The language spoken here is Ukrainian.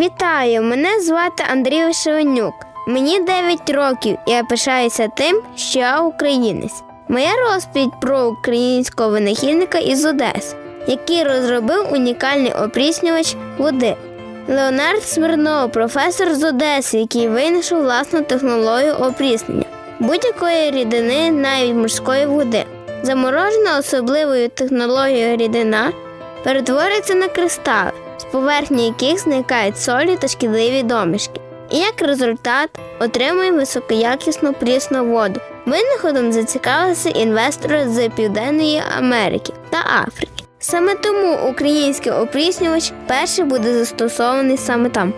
Вітаю! Мене звати Андрій Вишевенюк. Мені 9 років, і я пишаюся тим, що я українець. Моя розповідь про українського винахідника із Одеси, який розробив унікальний опріснювач води. Леонард Смирнов, професор з Одеси, який винайшов власну технологію опріснення будь-якої рідини, навіть морської води. Заморожена особливою технологією рідина перетворюється на кристали, з поверхні яких зникають солі та шкідливі домішки. І як результат отримує високоякісну прісну воду. Винаходом зацікавилися інвестори з Південної Америки та Африки. Саме тому український опріснювач перший буде застосований саме там.